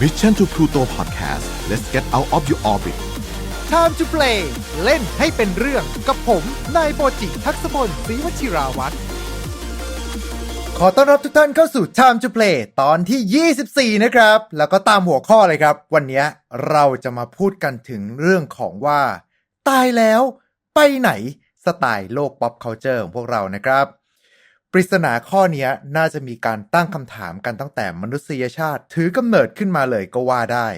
Mission to Pluto Podcast let's get out of your orbit Time to play เล่นให้เป็นเรื่องกับผมนายโบจิทักษพลศรีวชิราวัตรขอต้อนรับทุกท่านเข้าสู่ Time to Play ตอนที่ 24 นะครับ แล้วก็ตามหัวข้อเลยครับ วันนี้เราจะมาพูดกันถึงเรื่องของว่า ตายแล้ว ไปไหนสไตล์โลก pop culture ของพวกเรานะครับ ปริศนาข้อนี้น่าจะมีการตั้งคำถามกันตั้งแต่มนุษยชาติ ถือกำเนิดขึ้นมาเลยก็ว่าได้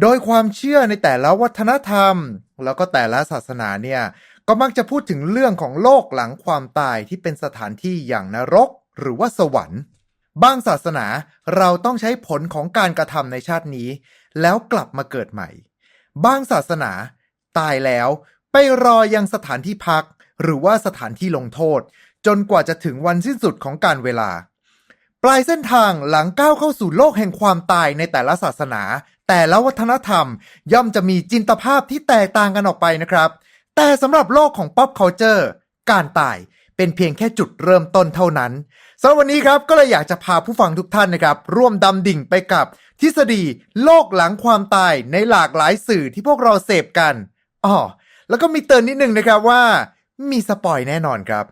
โดยความเชื่อในแต่ละวัฒนธรรม แล้วก็แต่ละศาสนาเนี่ย ก็มักจะพูดถึงเรื่องของโลกหลังความตายที่เป็นสถานที่อย่างนรก หรือว่าสวรรค์บางศาสนาเราต้องใช้ผลของการกระทำในชาตินี้ แล้วกลับมาเกิดใหม่ บางศาสนา ตายแล้ว ไปรอยังสถานที่พัก หรือว่าสถานที่ลงโทษ จนกว่าจะถึงวันสิ้นสุดของการเวลา ปลายเส้นทางหลังก้าวเข้าสู่โลกแห่งความตายในแต่ละศาสนา แต่ละวัฒนธรรม ย่อมจะมีจินตภาพที่แตกต่างกันออกไปนะครับ แต่สำหรับโลกของ pop culture การตายเป็นเพียงแค่จุดเริ่มต้นเท่านั้นสำหรับวันนี้ครับก็เลยอยากจะพาผู้ฟังทุกท่านนะครับ ร่วมดำดิ่งไปกับทฤษฎีโลกหลังความตายในหลากหลายสื่อที่พวกเราเสพกันอ๋อแล้วก็มีเตือนนิดนึงนะครับว่า มีสปอยแน่นอนครับ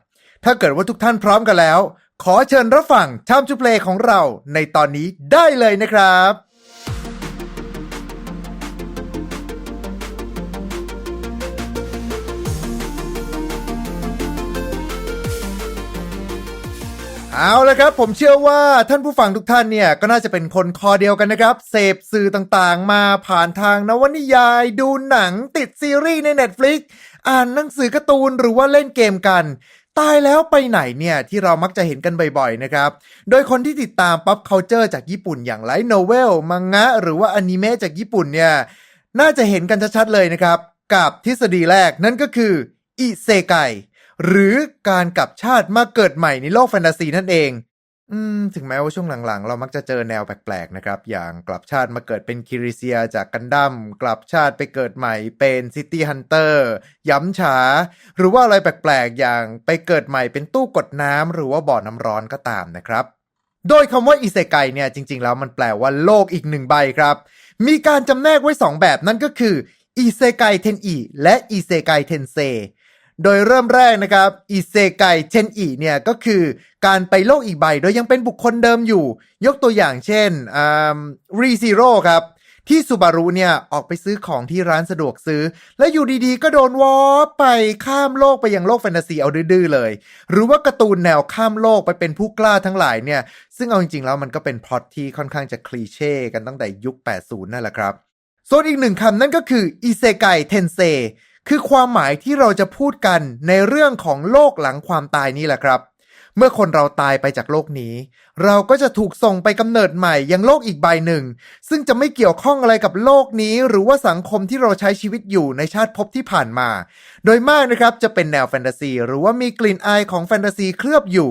ถ้าเกิดว่าทุกท่านพร้อมกันแล้ว ขอเชิญรับฟัง Time to Play ของเราในตอนนี้ได้เลยนะครับเอาละครับผมเชื่อว่าท่านผู้ฟังทุกท่านเนี่ยก็น่าจะเป็นคนคอเดียวกันนะครับ เสพสื่อต่างๆ มาผ่านทางนวนิยาย ดูหนังติดซีรีส์ใน Netflix อ่านหนังสือการ์ตูนหรือว่าเล่นเกมกัน ตายแล้วไปไหนเนี่ยที่เรามักจะเห็นกันบ่อยๆนะครับ โดยคนที่ติดตาม pop culture จากญี่ปุ่นอย่างไลท์โนเวล มังงะ หรือว่าอนิเมะจากญี่ปุ่นเนี่ย น่าจะเห็นกันชัดๆเลยนะครับ กับทฤษฎีแรกนั่นก็คืออิเซไกหรือการกลับชาติมาเกิดใหม่ในโลกแฟนตาซีนั่นเอง อืม ถึงแม้ว่าช่วงหลังๆ เรามักจะเจอแนวแปลกๆ นะครับ อย่างกลับชาติมาเกิดเป็นคิริเซียจากกันดั้ม กลับชาติไปเกิดใหม่เป็นซิตี้ฮันเตอร์ ย้ำฉา หรือว่าอะไรแปลกๆ อย่างไปเกิดใหม่เป็นตู้กดน้ำ หรือว่าบ่อน้ำร้อนก็ตามนะครับ โดยคำว่าอิเซไกเนี่ย จริงๆ แล้วมันแปลว่าโลกอีกหนึ่งใบครับ มีการจำแนกไว้ 2 แบบนั่นก็คืออิเซไกเทนอิและอิเซไกเทนเซ โดยเริ่มแรกนะครับอิเซไกเทนอิเนี่ยก็คือการไปโลกอีกใบโดยยังเป็นบุคคลเดิมอยู่ ยกตัวอย่างเช่นรีซีโร่ครับ ที่ซูบารุเนี่ยออกไปซื้อของที่ร้านสะดวกซื้อ แล้วอยู่ดีๆ ก็โดนวอปไปข้ามโลกไปยังโลกแฟนตาซีเอาดื้อๆเลย หรือว่าการ์ตูนแนวข้ามโลกไปเป็นผู้กล้าทั้งหลายเนี่ยซึ่งเอาจริงๆแล้วมันก็เป็นพล็อตที่ค่อนข้างจะคลีเช่กันตั้งแต่ยุค 80 นั่นแหละครับส่วนอีกหนึ่งคำนั่นก็คืออิเซไกเทนเซ คือความหมายที่เราจะพูดกันในเรื่องของโลกหลังความตายนี่แหละครับ เมื่อคนเราตายไปจากโลกนี้ เราก็จะถูกส่งไปกำเนิดใหม่ยังโลกอีกใบหนึ่ง ซึ่งจะไม่เกี่ยวข้องอะไรกับโลกนี้ หรือว่าสังคมที่เราใช้ชีวิตอยู่ในชาติภพที่ผ่านมา โดยมากนะครับจะเป็นแนวแฟนตาซีหรือว่ามีกลิ่นอายของแฟนตาซีเคลือบอยู่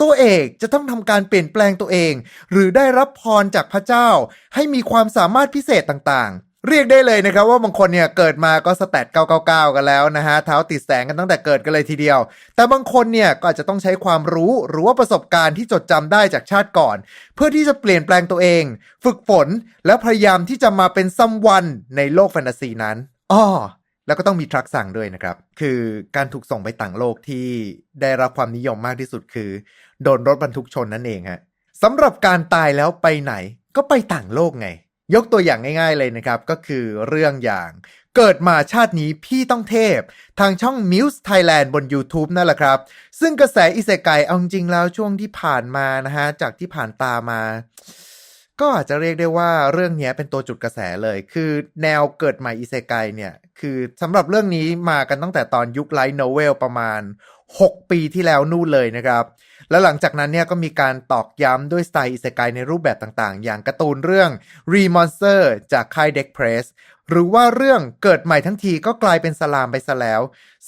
ตัวเอกจะต้องทำการเปลี่ยนแปลงตัวเอง หรือได้รับพรจากพระเจ้า ให้มีความสามารถพิเศษต่างๆ เรียกได้เลยนะครับว่าบางคนเนี่ยเกิดมาก็สแตท999 กันแล้วนะฮะเท้าติดแสงกันตั้งแต่เกิดกันเลยทีเดียว แต่บางคนเนี่ยก็อาจจะต้องใช้ความรู้หรือว่าประสบการณ์ที่จดจำได้จากชาติก่อน เพื่อที่จะเปลี่ยนแปลงตัวเอง ฝึกฝนและพยายามที่จะมาเป็นซัมวันในโลกแฟนตาซีนั้นอ้อแล้วก็ต้องมีทรัคสั่งด้วยนะครับ คือการถูกส่งไปต่างโลกที่ได้รับความนิยมมากที่สุดคือ โดนรถบรรทุกชนนั่นเองฮะสำหรับการตายแล้วไปไหนก็ไปต่างโลกไง ยกตัวอย่างง่าย ๆเลยนะครับ ก็คือเรื่องอย่างเกิดมาชาตินี้พี่ต้องเทพ ทางช่อง Muse Thailand บน YouTube นั่นแหละครับ ซึ่งกระแสอิเซไกเอาจริงแล้วช่วงที่ผ่านมานะฮะ จากที่ผ่านตามา ก็อาจจะเรียกได้ว่าเรื่องนี้เป็นตัวจุดกระแสเลย คือแนวเกิดใหม่อิเซไกเนี่ย คือสำหรับเรื่องนี้มากันตั้งแต่ตอนยุคไลท์โนเวลประมาณ 6 ปีที่แล้วนู่นเลยนะครับ แล้วหลังจากนั้นเนี่ยก็มีการตอกย้ำด้วยสไตล์อิเซไกในรูปแบบต่างๆ อย่างการ์ตูนเรื่อง Re Monster จากค่าย Deck Press หรือว่าเรื่องเกิดใหม่ทั้งทีก็กลายเป็นสลามไปซะแล้ว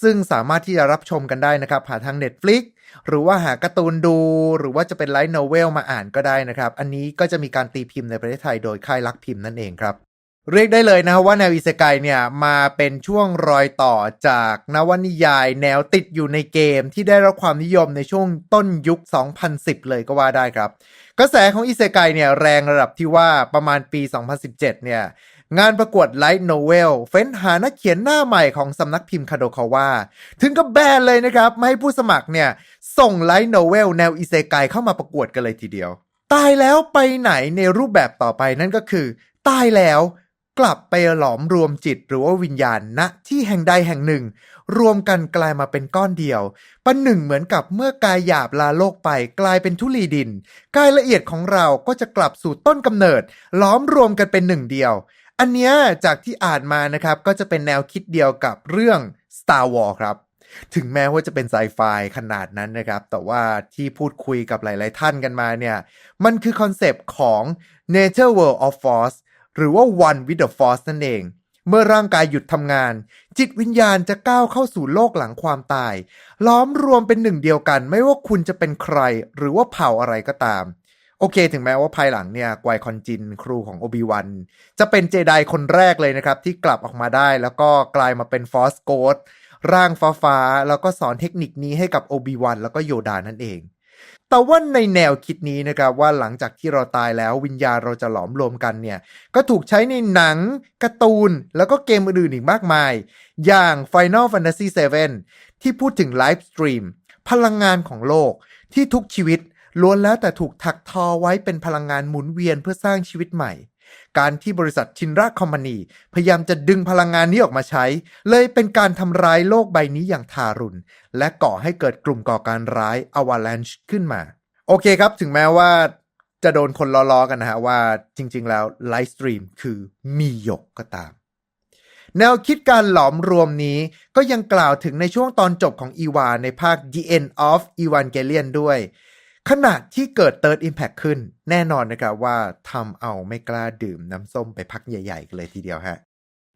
ซึ่งสามารถที่จะรับชมกันได้นะครับผ่านทาง Netflix หรือว่าหาการ์ตูนดู หรือว่าจะเป็นไลท์โนเวลมาอ่านก็ได้นะครับ อันนี้ก็จะมีการตีพิมพ์ในประเทศไทยโดยค่ายลักพิมพ์นั่นเองครับ เรียกได้เลยนะว่าแนวอิเซไกเนี่ยมาเป็นช่วงรอยต่อจากนวนิยายแนวติดอยู่ในเกมที่ได้รับความนิยมในช่วงต้นยุค 2010 เลยก็ว่าได้ครับ กระแสของอิเซไกเนี่ยแรงระดับที่ว่าประมาณปี 2017 เนี่ย งานประกวดไลท์โนเวลเฟ้นหานักเขียนหน้าใหม่ของสำนักพิมพ์คาโดคาว่า ถึงกับแบนเลยนะครับ ไม่ให้ผู้สมัครเนี่ย ส่งไลท์โนเวลแนวอิเซไกเข้ามาประกวดกันเลยทีเดียว ตายแล้วไปไหนในรูปแบบต่อไปนั่นก็คือ ตายแล้ว กลับไปหลอมรวมจิตหรือว่าวิญญาณณที่แห่งใดแห่งหนึ่ง รวมกันกลายมาเป็นก้อนเดียวประหนึ่งเหมือนกับเมื่อกายหยาบลาโลกไปกลายเป็นทุลีดิน กายละเอียดของเราก็จะกลับสู่ต้นกำเนิด ล้อมรวมกันเป็นหนึ่งเดียว อันเนี้ยจากที่อ่านมานะครับก็จะเป็นแนวคิดเดียวกับเรื่อง Star Wars ครับถึงแม้ว่าจะเป็นไซไฟขนาดนั้นนะครับ แต่ว่าที่พูดคุยกับหลาย ๆ ท่านกันมาเนี่ย มันคือคอนเซปต์ของ Nature World of Force หรือว่า One with the Force นั่นเอง เมื่อร่างกายหยุดทำงาน จิตวิญญาณจะก้าวเข้าสู่โลกหลังความตาย ล้อมรวมเป็นหนึ่งเดียวกัน ไม่ว่าคุณจะเป็นใคร หรือว่าเผ่าอะไรก็ตาม โอเค ถึงแม้ว่าภายหลังเนี่ยไกวคอนจินครูของโอบิวันจะเป็นเจไดคนแรกเลยนะครับ ที่กลับออกมาได้แล้วก็กลายมาเป็นฟอสโกดร่างฟ้าฟ้าแล้วก็สอนเทคนิคนี้ให้กับโอบิวันแล้วก็โยดานั่นเอง แต่ว่าในแนวคิดนี้นะครับว่าหลังจากที่เราตายแล้ววิญญาณเราจะหลอมรวมกันเนี่ยก็ถูกใช้ในหนังการ์ตูน แล้วก็เกมอื่นๆอีกมากมาย อย่าง Final Fantasy 7 ที่พูดถึงไลฟ์สตรีมพลังงานของโลกที่ทุกชีวิตล้วนแล้วแต่ถูกถักทอไว้เป็นพลังงานหมุนเวียนเพื่อสร้างชีวิตใหม่ การที่บริษัทชินราคอมพานีพยายามจะดึงพลังงานนี้ออกมาใช้ เลยเป็นการทำร้ายโลกใบนี้อย่างทารุณ และก่อให้เกิดกลุ่มก่อการร้ายอวา l ลนช์ขึ้นมา โอเคครับ ถึงแม้ว่าจะโดนคนล้อๆกันนะฮะว่าจริง ๆ แล้วไลฟ์สตรีมคือมีหยกก็ตาม แนวคิดการหลอมรวมนี้ก็ยังกล่าวถึงในช่วงตอนจบของอีวาในภาค The End of Evangelion ด้วย ขณะที่เกิด Third Impact ขึ้นแน่นอนนะครับว่าทำเอาไม่กล้าดื่มน้ำส้มไปพักใหญ่ๆกันเลยทีเดียวฮะ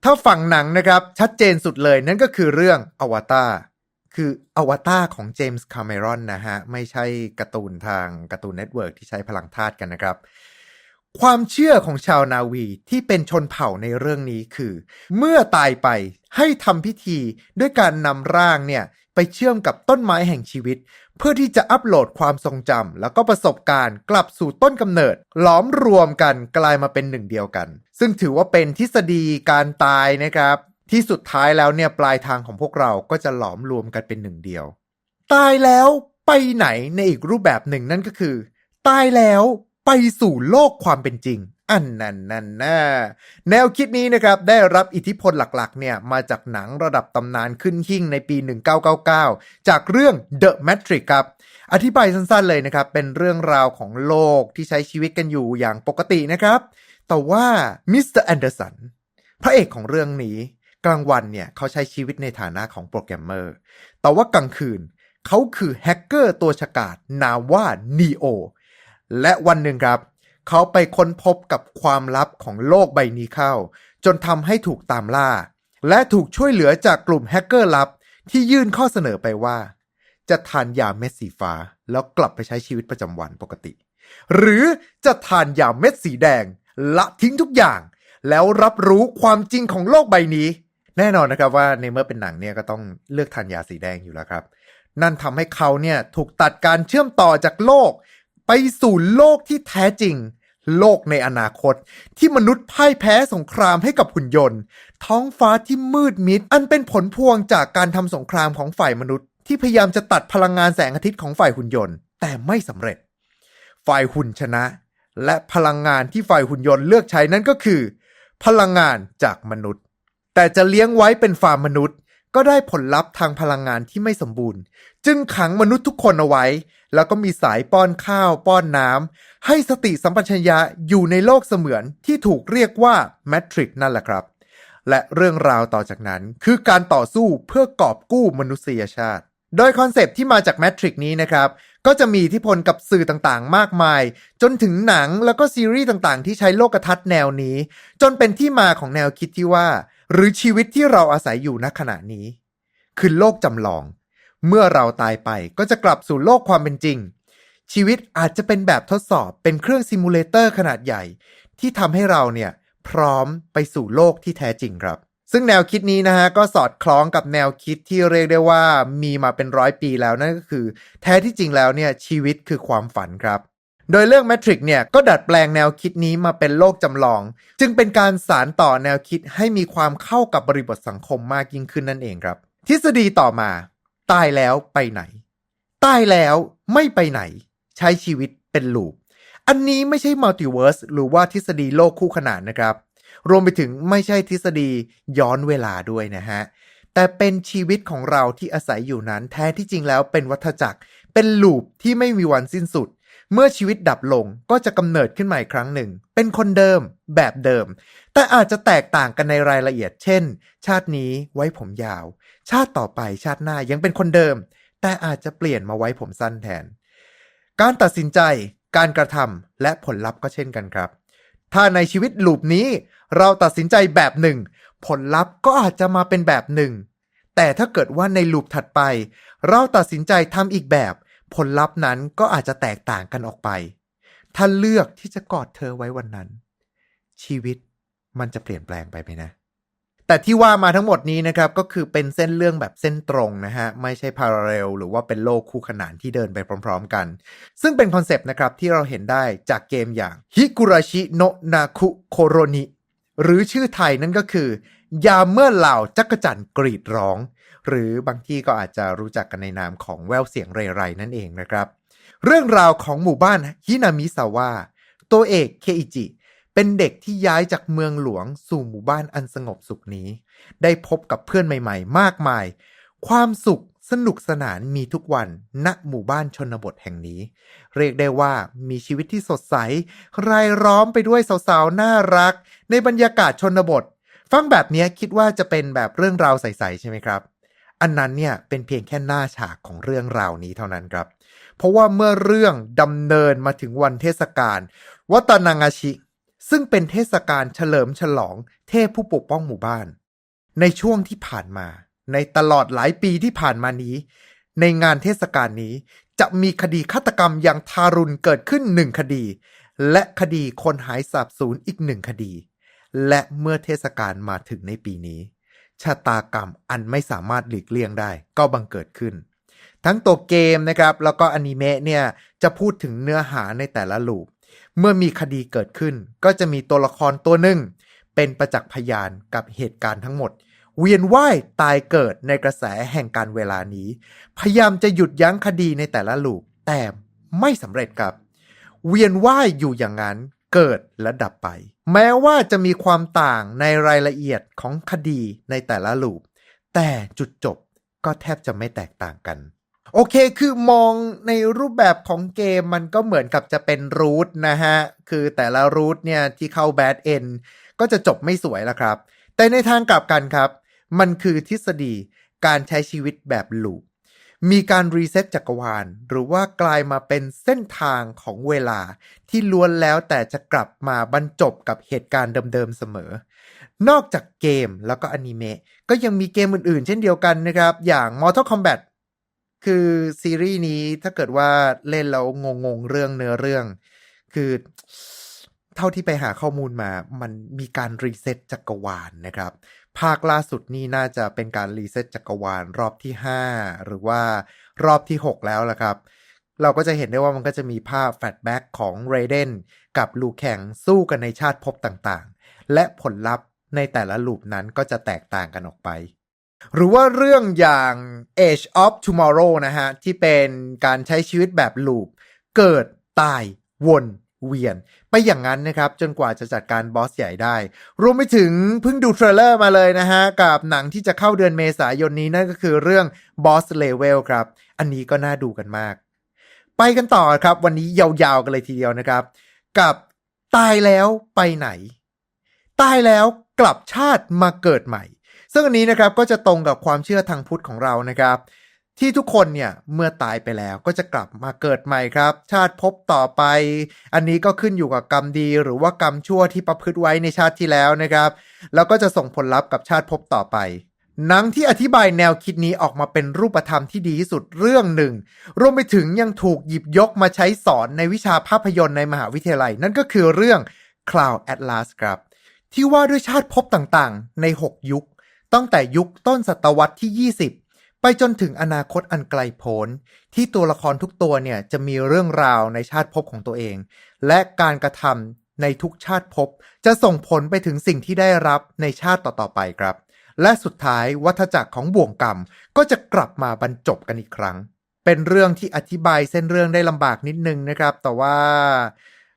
ถ้าฝั่งหนังนะครับ ชัดเจนสุดเลยนั่นก็คือเรื่องอวตารคืออวตารของเจมส์คาเมรอนนะฮะ ไม่ใช่การ์ตูนทางการ์ตูนเน็ตเวิร์กที่ใช้พลังธาตุกันนะครับ ความเชื่อของชาวนาวีที่เป็นชนเผ่าในเรื่องนี้คือ เมื่อตายไปให้ทำพิธีด้วยการนำร่างเนี่ยไปเชื่อมกับต้นไม้แห่งชีวิต เพื่อที่จะอัปโหลดความทรงจำแล้วก็ประสบการณ์กลับสู่ต้นกำเนิด หลอมรวมกันกลายมาเป็นหนึ่งเดียวกัน ซึ่งถือว่าเป็นทฤษฎีการตายนะครับ ที่สุดท้ายแล้วเนี่ยปลายทางของพวกเราก็จะหลอมรวมกันเป็นหนึ่งเดียว ตายแล้วไปไหนในอีกรูปแบบหนึ่งนั่นก็คือ ตายแล้ว ไปสู่โลกความเป็นจริง อันนั้นนั่นน่าแนวคิดนี้นะครับได้รับอิทธิพลหลักๆเนี่ยมาจากหนังระดับตำนานขึ้นหิ่งในปี 1999 จากเรื่อง The Matrix ครับ อธิบายสั้นๆเลยนะครับ เป็นเรื่องราวของโลกที่ใช้ชีวิตกันอยู่อย่างปกตินะครับ แต่ว่ามิสเตอร์แอนเดอร์สันพระเอกของเรื่องนี้ กลางวันเนี่ยเขาใช้ชีวิตในฐานะของโปรแกรมเมอร์ แต่ว่ากลางคืนเขาคือแฮกเกอร์ตัวฉกาจนามว่านีโอ และวันหนึ่งครับ เขาไปค้นพบกับความลับของโลกใบนี้เข้า จนทำให้ถูกตามล่า และถูกช่วยเหลือจากกลุ่มแฮกเกอร์ลับที่ยื่นข้อเสนอไปว่า จะทานยาเม็ดสีฟ้า แล้วกลับไปใช้ชีวิตประจำวันปกติ หรือจะทานยาเม็ดสีแดง ละทิ้งทุกอย่าง แล้วรับรู้ความจริงของโลกใบนี้ แน่นอนนะครับว่าในเมื่อเป็นหนังเนี่ยก็ต้องเลือกทานยาสีแดงอยู่แล้วครับ นั่นทำให้เขาเนี่ยถูกตัดการเชื่อมต่อจากโลก ไปสู่โลกที่แท้จริง โลกในอนาคต ที่มนุษย์พ่ายแพ้สงครามให้กับหุ่นยนต์ ท้องฟ้าที่มืดมิด อันเป็นผลพวงจากการทำสงครามของฝ่ายมนุษย์ ที่พยายามจะตัดพลังงานแสงอาทิตย์ของฝ่ายหุ่นยนต์ แต่ไม่สำเร็จ ฝ่ายหุ่นชนะ และพลังงานที่ฝ่ายหุ่นยนต์เลือกใช้นั่นก็คือ พลังงานจากมนุษย์ แต่จะเลี้ยงไว้เป็นฟาร์มมนุษย์ ก็ได้ผลลัพธ์ทางพลังงานที่ไม่สมบูรณ์ จึงขังมนุษย์ทุกคนเอาไว้ แล้วก็มีสายป้อนข้าวป้อนน้ำให้สติสัมปชัญญะอยู่ในโลกเสมือนที่ถูกเรียกว่าแมทริกนั่นแหละครับ และเรื่องราวต่อจากนั้นคือการต่อสู้เพื่อกอบกู้มนุษยชาติ โดยคอนเซปที่มาจากแมทริกนี้นะครับก็จะมีอิทธิพลกับสื่อต่างๆ มากมาย จนถึงหนังแล้วก็ซีรีส์ต่างๆ ที่ใช้โลกทัศน์แนวนี้ จนเป็นที่มาของแนวคิดที่ว่า หรือชีวิตที่เราอาศัยอยู่ณขณะนี้ คือโลกจำลอง เมื่อเราตายไปก็จะกลับสู่โลกความเป็นจริง ชีวิตอาจจะเป็นแบบทดสอบเป็นเครื่องซิมูเลเตอร์ขนาดใหญ่ ที่ทำให้เราเนี่ยพร้อมไปสู่โลกที่แท้จริงครับ ซึ่งแนวคิดนี้นะฮะก็สอดคล้องกับแนวคิดที่เรียกได้ว่ามีมาเป็นร้อยปีแล้วนั่นก็คือ แท้ที่จริงแล้วเนี่ยชีวิตคือความฝันครับ โดยเรื่อง Matrix เนี่ยก็ดัดแปลงแนวคิดนี้มาเป็นโลกจำลอง จึงเป็นการสารต่อแนวคิดให้มีความเข้ากับบริบทสังคมมากยิ่งขึ้นนั่นเองครับ ทฤษฎีต่อมา ตายแล้วไปไหน ตายแล้วไม่ไปไหน ใช้ชีวิตเป็นลูป อันนี้ไม่ใช่มัลติเวิร์สหรือว่าทฤษฎีโลกคู่ขนานนะครับ รวมไปถึงไม่ใช่ทฤษฎีย้อนเวลาด้วยนะฮะแต่เป็นชีวิตของเราที่อาศัยอยู่นั้นแท้ที่จริงแล้วเป็นวัฏจักร เป็นลูปที่ไม่มีวันสิ้นสุด เมื่อชีวิตดับลงก็จะกำเนิดขึ้นใหม่ครั้งหนึ่ง เป็นคนเดิม แบบเดิม แต่อาจจะแตกต่างกันในรายละเอียด เช่น ชาตินี้ไว้ผมยาว ชาติต่อไปชาติหน้ายังเป็นคนเดิม แต่อาจจะเปลี่ยนมาไว้ผมสั้นแทน การตัดสินใจ การกระทำและผลลัพธ์ก็เช่นกันครับ ถ้าในชีวิตลูปนี้เราตัดสินใจแบบหนึ่ง ผลลัพธ์ก็อาจจะมาเป็นแบบหนึ่งแต่ถ้าเกิดว่าในลูปถัดไป เราตัดสินใจทำอีกแบบ ผลลัพธ์นั้นก็อาจจะแตกต่างกันออกไป ถ้าเลือกที่จะกอดเธอไว้วันนั้น ชีวิตมันจะเปลี่ยนแปลงไปไหมนะ แต่ที่ว่ามาทั้งหมดนี้นะครับ ก็คือเป็นเส้นเรื่องแบบเส้นตรงนะฮะ ไม่ใช่พาราเรลหรือว่าเป็นโลกคู่ขนานที่เดินไปพร้อม ๆ กัน ซึ่งเป็นคอนเซปต์นะครับที่เราเห็นได้จากเกมอย่างฮิกุราชิโนะนาคุโคโรนิหรือชื่อไทยนั่นก็คือ ยามเมื่อเหล่าจักรจันทร์กรีดร้อง หรือบางที่ก็อาจจะรู้จักกันในนามของแววเสียงเรไรนั่นเองนะครับ เรื่องราวของหมู่บ้านฮินามิซาวะตัวเอกเคอิจิ เป็นเด็กที่ย้ายจากเมืองหลวงสู่หมู่บ้านอันสงบสุขนี้ ได้พบกับเพื่อนใหม่ๆ มากมาย ความสุขสนุกสนานมีทุกวันณหมู่บ้านชนบทแห่งนี้ เรียกได้ว่ามีชีวิตที่สดใส รายล้อมไปด้วยสาวๆ น่ารัก ในบรรยากาศชนบท ฟังแบบนี้คิดว่าจะเป็นแบบเรื่องราวใส ๆ ใช่ไหมครับ อันนั้นเนี่ยเป็นเพียงแค่หน้าฉากของเรื่องราวนี้เท่านั้นครับ เพราะว่าเมื่อเรื่องดำเนินมาถึงวันเทศกาลวัตนางาชิ ซึ่งเป็นเทศกาลเฉลิมฉลอง เทพผู้ปกป้องหมู่บ้าน ในช่วงที่ผ่านมา ในตลอดหลายปีที่ผ่านมานี้ ในงานเทศกาลนี้จะมีคดีฆาตกรรมอย่างทารุณเกิดขึ้นหนึ่งคดี และคดีคนหายสาบสูญอีกหนึ่งคดี และเมื่อเทศกาลมาถึงในปีนี้ ชะตากรรมอันไม่สามารถหลีกเลี่ยงได้ก็บังเกิดขึ้น ทั้งตัวเกมนะครับแล้วก็อนิเมะเนี่ยจะพูดถึงเนื้อหาในแต่ละลูป เมื่อมีคดีเกิดขึ้น ก็จะมีตัวละครตัวหนึ่ง เป็นประจักษ์พยานกับเหตุการณ์ทั้งหมด เวียนว่ายตายเกิดในกระแสแห่งการเวลานี้ พยายามจะหยุดยั้งคดีในแต่ละลูปแต่ไม่สำเร็จครับ เวียนว่ายอยู่อย่างนั้น เกิดและดับไป แม้ว่าจะมีความต่างในรายละเอียดของคดีในแต่ละลูป แต่จุดจบก็แทบจะไม่แตกต่างกัน โอเคคือมองในรูปแบบของเกมมันก็เหมือนกับจะเป็นรูทนะฮะ คือแต่ละรูทเนี่ยที่เข้าแบดเอนก็จะจบไม่สวยละครับ แต่ในทางกลับกันครับ มันคือทฤษฎีการใช้ชีวิตแบบลูป มีการรีเซ็ตจักรวาล หรือว่ากลายมาเป็นเส้นทางของเวลาที่ล้วนแล้วแต่จะกลับมาบรรจบกับเหตุการณ์เดิมๆเสมอ นอกจากเกมแล้วก็อนิเมะก็ยังมีเกมอื่นๆ เช่นเดียวกันนะครับ อย่าง Mortal Kombat คือซีรีส์นี้ถ้าเกิดว่าเล่นแล้วงงๆเรื่องเนื้อเรื่อง คือเท่าที่ไปหาข้อมูลมามันมีการรีเซ็ตจักรวาลนะครับ ภาคล่าสุดนี่น่าจะเป็นการรีเซ็ตจักรวาลรอบที่ 5 หรือว่ารอบที่ 6 แล้วล่ะครับ เราก็จะเห็นได้ว่ามันก็จะมีภาพแฟลชแบ็กของเรเดนกับลูแข่งสู้กันในชาติภพต่างๆ และผลลัพธ์ในแต่ละลูปนั้นก็จะแตกต่างกันออกไป หรือว่าเรื่องอย่าง Age of Tomorrow นะฮะ ที่เป็นการใช้ชีวิตแบบลูป เกิดตายวน เวียน ไปอย่างนั้นนะครับ จนกว่าจะจัดการบอสใหญ่ได้ รวมไปถึงเพิ่งดูเทรลเลอร์มาเลยนะฮะ กับหนังที่จะเข้าเดือนเมษายนนี้นั่นก็คือเรื่อง Boss Level ครับ อันนี้ก็น่าดูกันมาก ไปกันต่อครับ วันนี้ยาวๆกันเลยทีเดียวนะครับ กับตายแล้วไปไหน ตายแล้วกลับชาติมาเกิดใหม่ ซึ่งอันนี้นะครับก็จะตรงกับความเชื่อทางพุทธของเรานะครับ ที่ทุกคนเนี่ยเมื่อตายไปแล้วก็จะกลับมาเกิดใหม่ครับ ชาติภพต่อไป อันนี้ก็ขึ้นอยู่กับกรรมดีหรือว่ากรรมชั่วที่ประพฤติไว้ในชาติที่แล้วนะครับ แล้วก็จะส่งผลลัพธ์กับชาติภพต่อไปหนังที่อธิบายแนวคิดนี้ออกมาเป็นรูปธรรมที่ดีที่สุดเรื่องหนึ่ง รวมไปถึงยังถูกหยิบยกมาใช้สอนในวิชาภาพยนตร์ในมหาวิทยาลัย นั่นก็คือเรื่อง Cloud Atlas ครับ ที่ว่าด้วยชาติภพต่างๆ ใน 6 ยุค ตั้งแต่ยุคต้นศตวรรษที่ 20 ไปจนถึงอนาคตอันไกลโพ้นที่ตัวละครทุกตัวเนี่ยจะมีเรื่องราวในชาติภพของตัวเอง และการกระทำในทุกชาติภพจะส่งผลไปถึงสิ่งที่ได้รับในชาติต่อๆไปครับ และสุดท้ายวัฏจักรของบ่วงกรรมก็จะกลับมาบรรจบกันอีกครั้ง เป็นเรื่องที่อธิบายเส้นเรื่องได้ลำบากนิดนึงนะครับ แต่ว่า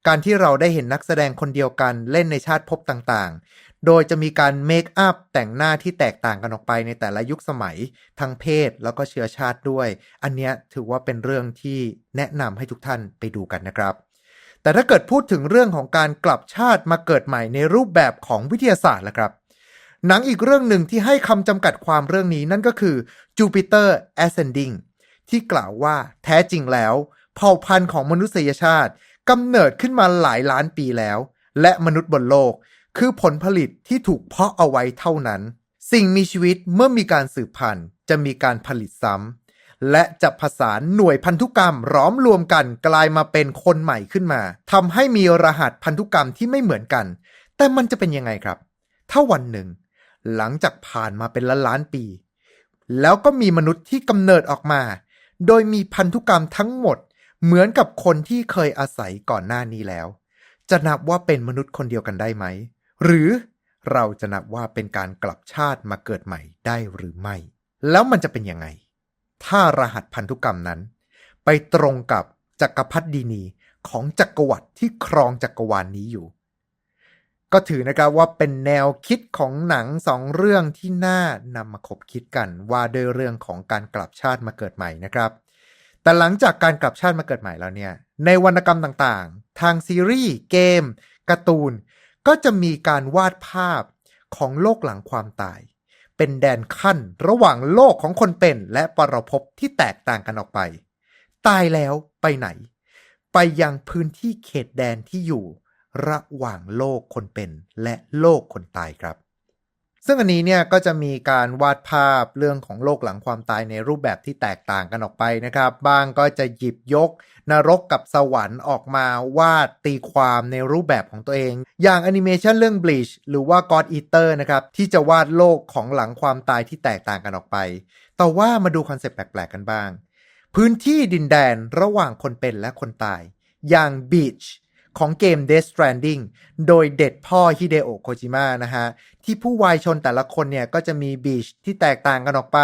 การที่เราได้เห็นนักแสดงคนเดียวกันเล่นในชาติภพต่างๆ โดยจะมีการเมคอัพแต่งหน้าที่แตกต่างกันออกไปในแต่ละยุคสมัยทั้งเพศแล้วก็เชื้อชาติด้วย อันนี้ถือว่าเป็นเรื่องที่แนะนำให้ทุกท่านไปดูกันนะครับ แต่ถ้าเกิดพูดถึงเรื่องของการกลับชาติมาเกิดใหม่ในรูปแบบของวิทยาศาสตร์ละครับหนังอีกเรื่องหนึ่งที่ให้คำจำกัดความเรื่องนี้นั่นก็คือ Jupiter Ascending ที่กล่าวว่าแท้จริงแล้ว เผ่าพันธุ์ของมนุษยชาติกำเนิดขึ้นมาหลายล้านปีแล้ว และมนุษย์บนโลก คือผลผลิตที่ถูกเพาะเอาไว้เท่านั้น สิ่งมีชีวิตเมื่อมีการสืบพันธุ์ จะมีการผลิตซ้ำและจะผสานหน่วยพันธุกรรมร้อมรวมกันกลายมาเป็นคนใหม่ขึ้นมาทำให้มีรหัสพันธุกรรมที่ไม่เหมือนกัน แต่มันจะเป็นยังไงครับ ถ้าวันหนึ่ง หลังจากผ่านมาเป็นล้านล้านๆปี แล้วก็มีมนุษย์ที่กำเนิดออกมา โดยมีพันธุกรรมทั้งหมดเหมือนกับคนที่เคยอาศัยก่อนหน้านี้แล้ว จะนับว่าเป็นมนุษย์คนเดียวกันได้ไหม หรือเราจะนับว่าเป็นการกลับชาติมาเกิดใหม่ได้หรือไม่ แล้วมันจะเป็นยังไง ถ้ารหัสพันธุกรรมนั้น ไปตรงกับจักรพรรดินีของจักรวรรดิที่ครองจักรวาลนนี้อยู่ ก็ถือนะครับว่าเป็นแนวคิดของหนังสองเรื่องที่น่านำมาคบคิดกันว่าด้วยเรื่องของการกลับชาติมาเกิดใหม่นะครับ แต่หลังจากการกลับชาติมาเกิดใหม่แล้วเนี่ย ในวรรณกรรมต่างๆ ทางซีรีส์ เกมการ์ตูน ก็จะมีการวาดภาพของโลกหลังความตาย เป็นแดนขั้นระหว่างโลกของคนเป็นและปรภพที่แตกต่างกันออกไป ตายแล้วไปไหน ไปยังพื้นที่เขตแดนที่อยู่ ระหว่างโลกคนเป็นและโลกคนตายครับ ซึ่งอันนี้เนี่ยก็จะมีการวาดภาพเรื่องของโลกหลังความตายในรูปแบบที่แตกต่างกันออกไปนะครับ บางก็จะหยิบยก นรกกับสวรรค์ออกมาวาดตีความในรูปแบบของตัวเอง อย่างแอนิเมชันเรื่อง Bleach หรือว่า God Eater นะครับ ที่จะวาดโลกของหลังความตายที่แตกต่างกันออกไป แต่ว่ามาดูคอนเซปต์แปลกๆกันบ้าง พื้นที่ดินแดนระหว่างคนเป็นและคนตาย อย่าง Beach ของเกม Death Stranding โดยเด็ดพ่อฮิเดโอะโคจิมะนะฮะ ที่ผู้วายชนแต่ละคนเนี่ย ก็จะมีบีชที่แตกต่างกันออกไป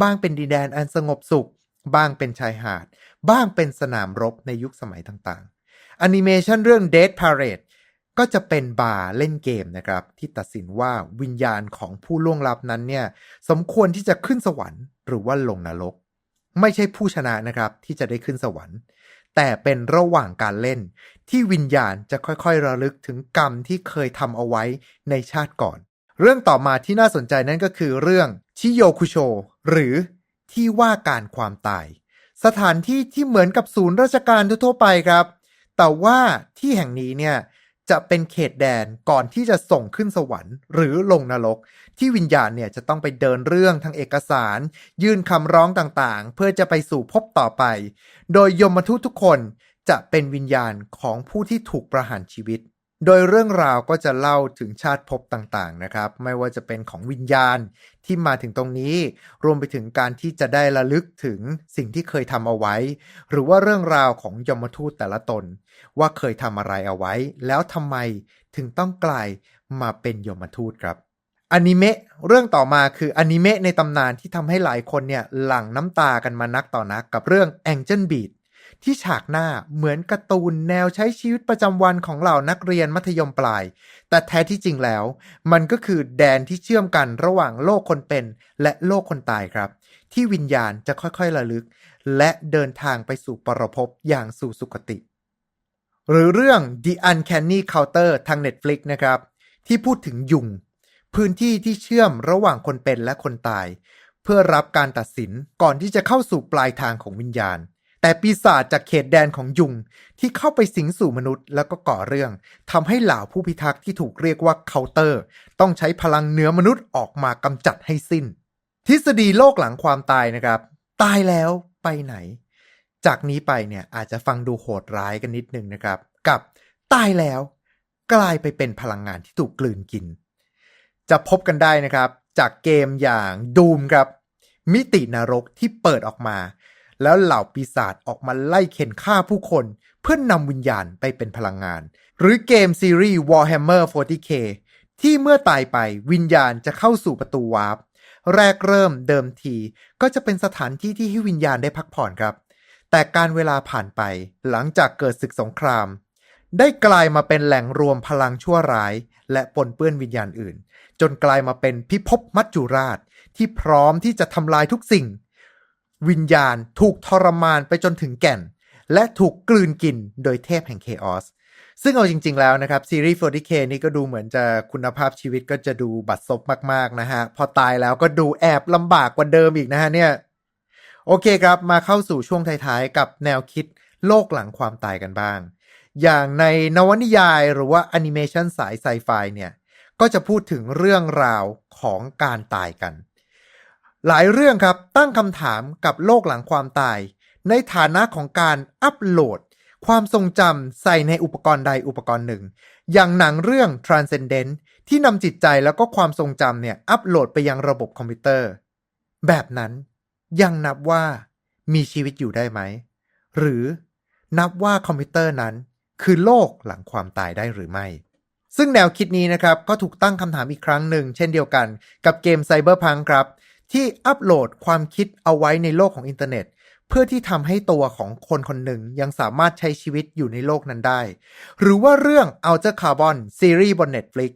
บ้างเป็นดินแดนอันสงบสุข บ้างเป็นชายหาด บ้างเป็นสนามรบในยุคสมัยต่างๆแอนิเมชันเรื่อง Dead Parade ก็จะเป็นบาร์เล่นเกมนะครับ ที่ตัดสินว่าวิญญาณของผู้ล่วงลับนั้นเนี่ยสมควรที่จะขึ้นสวรรค์หรือว่าลงนรก ไม่ใช่ผู้ชนะนะครับที่จะได้ขึ้นสวรรค์ แต่เป็นระหว่างการเล่น ที่วิญญาณจะค่อยๆ ระลึกถึงกรรมที่เคยทำเอาไว้ในชาติก่อน เรื่องต่อมาที่น่าสนใจนั่นก็คือเรื่องชิโยคุโช หรือที่ว่าการความตาย สถานที่ที่เหมือนกับศูนย์ราชการทั่วไปครับ แต่ว่าที่แห่งนี้เนี่ยจะเป็นเขตแดนก่อนที่จะส่งขึ้นสวรรค์ หรือลงนรก ที่วิญญาณเนี่ยจะต้องไปเดินเรื่องทางเอกสาร ยื่นคำร้องต่างๆ เพื่อจะไปสู่ภพต่อไป โดยยมทูตทุกคน จะเป็นวิญญาณของผู้ที่ถูกประหารชีวิต โดยเรื่องราวก็จะเล่าถึงชาติภพต่างๆนะครับ ไม่ว่าจะเป็นของวิญญาณที่มาถึงตรงนี้ รวมไปถึงการที่จะได้ระลึกถึงสิ่งที่เคยทำเอาไว้ หรือว่าเรื่องราวของยมทูตแต่ละตน ว่าเคยทำอะไรเอาไว้ แล้วทำไมถึงต้องกลายมาเป็นยมทูตครับอนิเมะเรื่องต่อมาคืออนิเมะในตำนานที่ทำให้หลายคนเนี่ยหลั่งน้ำตากันมานักต่อนักกับเรื่อง Angel Beat ที่ฉากหน้าเหมือนการ์ตูนแนวใช้ชีวิตประจำวันของเหล่านักเรียนมัธยมปลาย แต่แท้ที่จริงแล้ว มันก็คือแดนที่เชื่อมกันระหว่างโลกคนเป็นและโลกคนตายครับ ที่วิญญาณจะค่อยๆระลึก และเดินทางไปสู่ปรภพอย่างสู่สุคติ หรือเรื่อง The Uncanny Counter ทาง Netflix นะครับ ที่พูดถึงยุง พื้นที่ที่เชื่อมระหว่างคนเป็นและคนตาย เพื่อรับการตัดสินก่อนที่จะเข้าสู่ปลายทางของวิญญาณ แต่ปีศาจจากเขตแดนของยุงที่เข้าไปสิงสู่มนุษย์แล้วก็ก่อเรื่องทำให้เหล่าผู้พิทักษ์ที่ถูกเรียกว่าเคาน์เตอร์ ต้องใช้พลังเหนือมนุษย์ออกมากำจัดให้สิ้น ทฤษฎีโลกหลังความตายนะครับ ตายแล้วไปไหน จากนี้ไปเนี่ยอาจจะฟังดูโหดร้ายกันนิดนึงนะครับ กับตายแล้ว กลายไปเป็นพลังงานที่ถูกกลืนกิน จะพบกันได้นะครับ จากเกมอย่างดูมครับมิตินรกที่เปิดออกมา แล้วเหล่าปีศาจออกมาไล่เข็นฆ่าผู้คนเพื่อนนำวิญญาณไปเป็นพลังงาน หรือเกมซีรีส์ Warhammer 40k ที่เมื่อตายไปวิญญาณจะเข้าสู่ประตูวาร์ปแรกเริ่มเดิมที ก็จะเป็นสถานที่ที่ให้วิญญาณได้พักผ่อนครับ แต่การเวลาผ่านไปหลังจากเกิดศึกสงคราม ได้กลายมาเป็นแหล่งรวมพลังชั่วร้าย และปนเปื้อนวิญญาณอื่น จนกลายมาเป็นพิภพมัจจุราชที่พร้อมที่จะทำลายทุกสิ่ง วิญญาณถูกทรมานไปจนถึงแก่น และถูกกลืนกินโดยเทพแห่งเคออสซึ่งเอาจริง ๆ แล้วนะครับ ซีรีส์ 40K นี่ก็ดูเหมือนจะคุณภาพชีวิตก็จะดูบัดซบมาก ๆ นะฮะ พอตายแล้วก็ดูแอบลำบากกว่าเดิมอีกนะฮะเนี่ย โอเคครับ มาเข้าสู่ช่วงท้าย ๆ กับแนวคิดโลกหลังความตายกันบ้าง อย่างในนวนิยายหรือว่าแอนิเมชันสายไซไฟเนี่ย ก็จะพูดถึงเรื่องราวของการตายกัน หลายเรื่องครับตั้งคำถามกับโลกหลังความตาย ในฐานะของการอัปโหลด ความทรงจำใส่ในอุปกรณ์ใดอุปกรณ์หนึ่ง อย่างหนังเรื่อง Transcendent ที่นำจิตใจแล้วก็ความทรงจำเนี่ยอัปโหลดไปยังระบบคอมพิวเตอร์ แบบนั้นยังนับว่ามีชีวิตอยู่ได้ไหม หรือนับว่าคอมพิวเตอร์นั้น คือโลกหลังความตายได้หรือไม่ ซึ่งแนวคิดนี้นะครับก็ถูกตั้งคำถามอีกครั้งหนึ่ง เช่นเดียวกันกับเกม Cyberpunk ครับ ที่อัปโหลดความคิดเอาไว้ในโลกของอินเทอร์เน็ต เพื่อที่ทำให้ตัวของคนคนหนึ่งยังสามารถใช้ชีวิตอยู่ในโลกนั้นได้ หรือว่าเรื่อง Outer Carbon ซีรีส์บน Netflix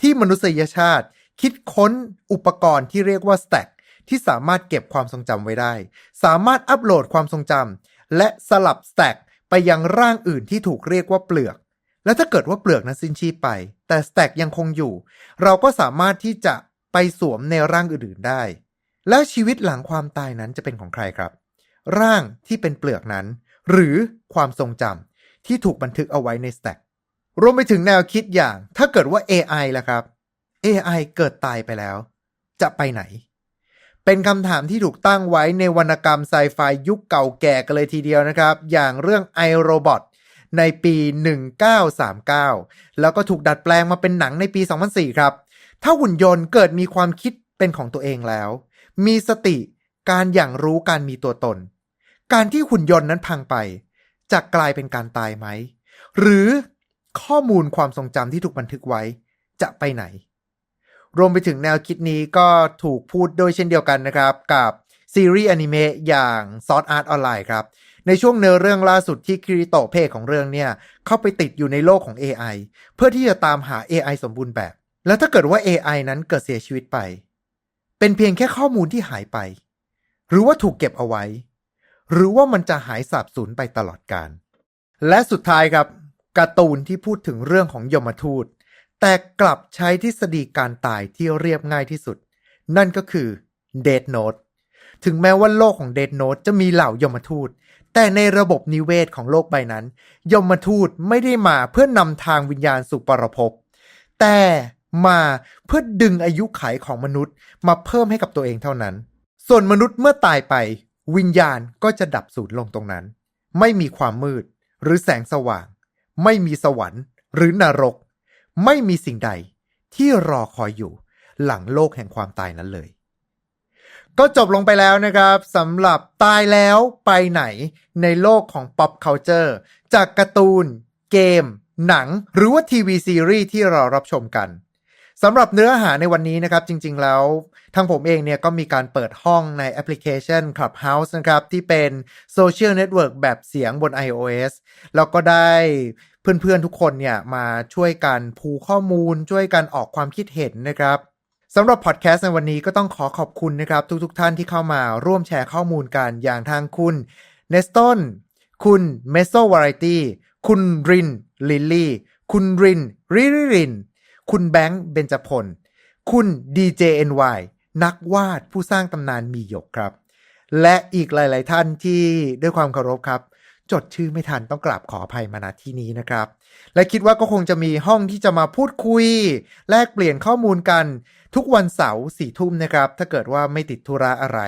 ที่มนุษยชาติคิดค้นอุปกรณ์ที่เรียกว่า Stack ที่สามารถเก็บความทรงจำไว้ได้ สามารถอัปโหลดความทรงจำและสลับ Stack ไปยังร่างอื่นที่ถูกเรียกว่าเปลือก และถ้าเกิดว่าเปลือกนั้นสิ้นชีพไป แต่ Stack ยังคงอยู่ เราก็สามารถที่จะไปสวมในร่างอื่นๆได้ แล้วชีวิตหลังความตายนั้นจะเป็นของใครครับ ร่างที่เป็นเปลือกนั้น หรือความทรงจำที่ถูกบันทึกเอาไว้ใน Stack รวมไปถึงแนวคิดอย่าง ถ้าเกิดว่า AI ล่ะครับ AI เกิดตายไปแล้ว จะไปไหน เป็นคำถามที่ถูกตั้งไว้ในวรรณกรรมไซไฟยุคเก่าแก่กันเลยทีเดียวนะครับ อย่างเรื่อง iRobot ในปี 1939 แล้วก็ถูกดัดแปลงมาเป็นหนังในปี 2004 ครับ ถ้าหุ่นยนต์เกิดมีความคิดเป็นของตัวเองแล้ว มีสติการอย่างรู้การมีตัวตน การที่หุ่นยนต์นั้นพังไป จะกลายเป็นการตายไหม หรือข้อมูลความทรงจำที่ถูกบันทึกไว้จะไปไหน รวมไปถึงแนวคิดนี้ก็ถูกพูดโดยเช่นเดียวกันนะครับ กับซีรีส์อนิเมะอย่าง Sword Art Online ครับ ในช่วงเนื้อเรื่องล่าสุดที่คิริโตเพศของเรื่องเนี่ย เข้าไปติดอยู่ในโลกของ AI เพื่อที่จะตามหา AI สมบูรณ์แบบ แล้วถ้าเกิดว่า AI นั้นเกิดเสียชีวิตไป เป็นเพียงแค่ข้อมูลที่หายไป หรือว่าถูกเก็บเอาไว้ หรือว่ามันจะหายสาบสูญไปตลอดกาลและสุดท้ายครับการ์ตูนที่พูดถึงเรื่องของยมทูต แต่กลับใช้ทฤษฎีการตายที่เรียบง่ายที่สุด นั่นก็คือ Death Note ถึงแม้ว่าโลกของ Death Note จะมีเหล่ายมทูต แต่ในระบบนิเวศของโลกใบนั้น ยมทูตไม่ได้มาเพื่อนำทางวิญญาณสู่ปรภพแต่ มาเพื่อดึงอายุขัยของมนุษย์มาเพิ่มให้กับตัวเองเท่านั้น ส่วนมนุษย์เมื่อตายไป วิญญาณก็จะดับสูญลงตรงนั้น ไม่มีความมืด หรือแสงสว่าง ไม่มีสวรรค์ หรือนรก ไม่มีสิ่งใดที่รอคอยอยู่หลังโลกแห่งความตายนั้นเลย ก็จบลงไปแล้วนะครับสำหรับตายแล้วไปไหนในโลกของ pop culture จากการ์ตูน เกม หนัง หรือว่าทีวีซีรีส์ที่เรารับชมกัน สำหรับเนื้อหาในวันนี้นะครับ จริง ๆ แล้วทางผมเองเนี่ยก็มีการเปิดห้องในแอปพลิเคชัน Clubhouse นะครับ ที่เป็นโซเชียลเน็ตเวิร์กแบบเสียงบน iOS แล้วก็ได้เพื่อน ๆ ทุกคนเนี่ยมาช่วยกันพูข้อมูล ช่วยกันออกความคิดเห็นนะครับสำหรับพอดแคสต์ในวันนี้ก็ต้องขอขอบคุณนะครับทุกๆท่านที่เข้ามาร่วมแชร์ข้อมูลกันอย่างทางคุณเนสตันคุณเมโซวาไรตี้คุณรินลิลลี่คุณรินริริริน คุณแบงค์เบญจพล คุณ DJNY นักวาดผู้สร้างตำนานมีหยกครับ และอีกหลาย ๆ ท่านที่ด้วยความเคารพครับ จดชื่อไม่ทันต้องกราบขออภัยมาณที่นี้นะครับ และคิดว่าก็คงจะมีห้องที่จะมาพูดคุย แลกเปลี่ยนข้อมูลกันทุกวันเสาร์สี่ทุ่มนะครับ ถ้าเกิดว่าไม่ติดธุระอะไร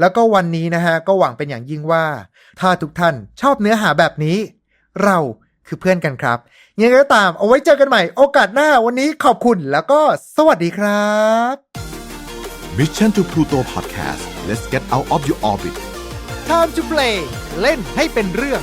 แล้วก็วันนี้นะฮะก็หวังเป็นอย่างยิ่งว่า ถ้าทุกท่านชอบเนื้อหาแบบนี้ เรา คือเพื่อนกันครับ ยังไงก็ตามเอาไว้เจอกันใหม่โอกาสหน้าวันนี้ขอบคุณแล้วก็สวัสดีครับ Mission to Pluto Podcast let's get out of your orbit Time to play เล่นให้เป็นเรื่อง